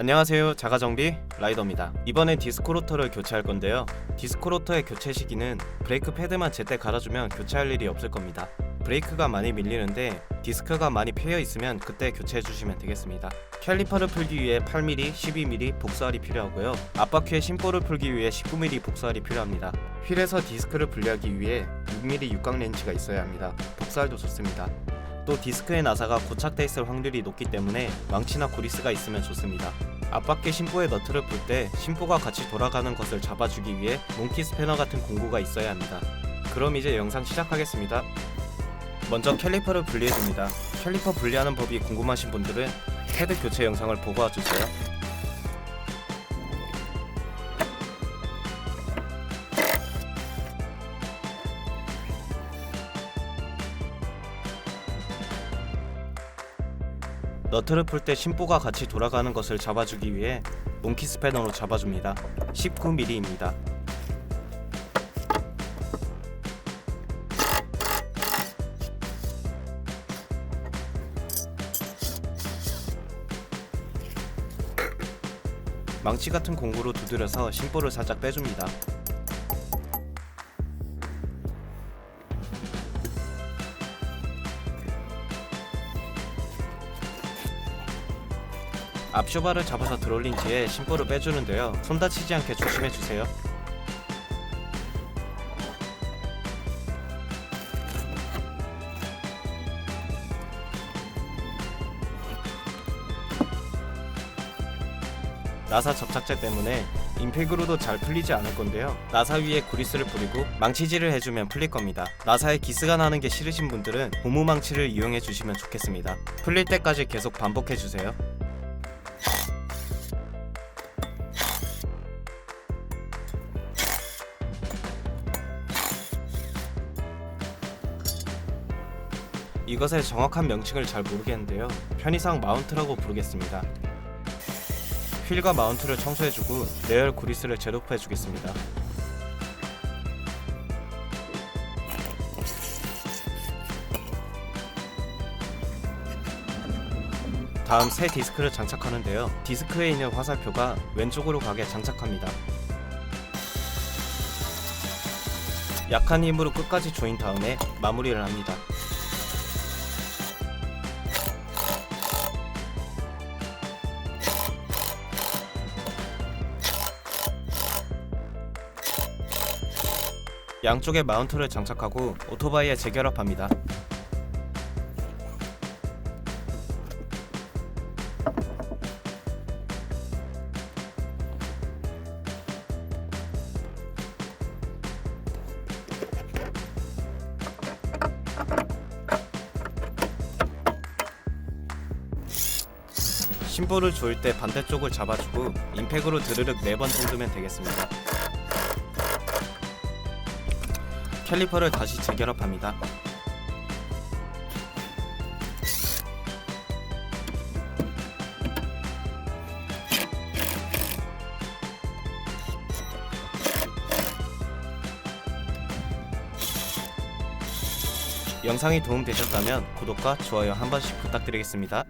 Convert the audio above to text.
안녕하세요. 자가정비 라이더입니다. 이번에 디스코 로터를 교체할 건데요. 디스코 로터의 교체 시기는 브레이크 패드만 제때 갈아주면 교체할 일이 없을 겁니다. 브레이크가 많이 밀리는데 디스크가 많이 패여 있으면 그때 교체해 주시면 되겠습니다. 캘리퍼를 풀기 위해 8mm, 12mm 복사알이 필요하고요. 앞바퀴에 심볼을 풀기 위해 19mm 복사알이 필요합니다. 휠에서 디스크를 분리하기 위해 6mm 육각 렌치가 있어야 합니다. 복사알도 좋습니다 또 디스크의 나사가 고착돼 있을 확률이 높기 때문에 망치나 구리스가 있으면 좋습니다. 앞바퀴 심보에 너트를 풀 때 심보가 같이 돌아가는 것을 잡아주기 위해 몽키 스패너 같은 공구가 있어야 합니다. 그럼 이제 영상 시작하겠습니다. 먼저 캘리퍼를 분리해줍니다. 캘리퍼 분리하는 법이 궁금하신 분들은 헤드 교체 영상을 보고 와주세요. 너트를 풀 때 심보가 같이 돌아가는 것을 잡아주기 위해 몽키 스패너로 잡아줍니다. 19mm입니다. 망치 같은 공구로 두드려서 심보를 살짝 빼줍니다. 앞쇼바를 잡아서 들어올린 뒤에 심볼을 빼주는데요. 손 다치지 않게 조심해주세요. 나사 접착제 때문에 임팩으로도 잘 풀리지 않을 건데요. 나사 위에 구리스를 뿌리고 망치질을 해주면 풀릴 겁니다. 나사에 기스가 나는 게 싫으신 분들은 고무 망치를 이용해 주시면 좋겠습니다. 풀릴 때까지 계속 반복해 주세요. 이것의 정확한 명칭을 잘 모르겠는데요. 편의상 마운트라고 부르겠습니다. 휠과 마운트를 청소해주고 레열 구리스를 제로프해주겠습니다. 다음 새 디스크를 장착하는데요. 디스크에 있는 화살표가 왼쪽으로 가게 장착합니다. 약한 힘으로 끝까지 조인 다음에 마무리를 합니다. 양쪽에 마운트를 장착하고 오토바이에 재결합합니다. 심볼을 조일 때 반대쪽을 잡아주고 임팩으로 드르륵 4번 정도면 되겠습니다. 캘리퍼를 다시 재결합합니다. 영상이 도움되셨다면 구독과 좋아요 한 번씩 부탁드리겠습니다.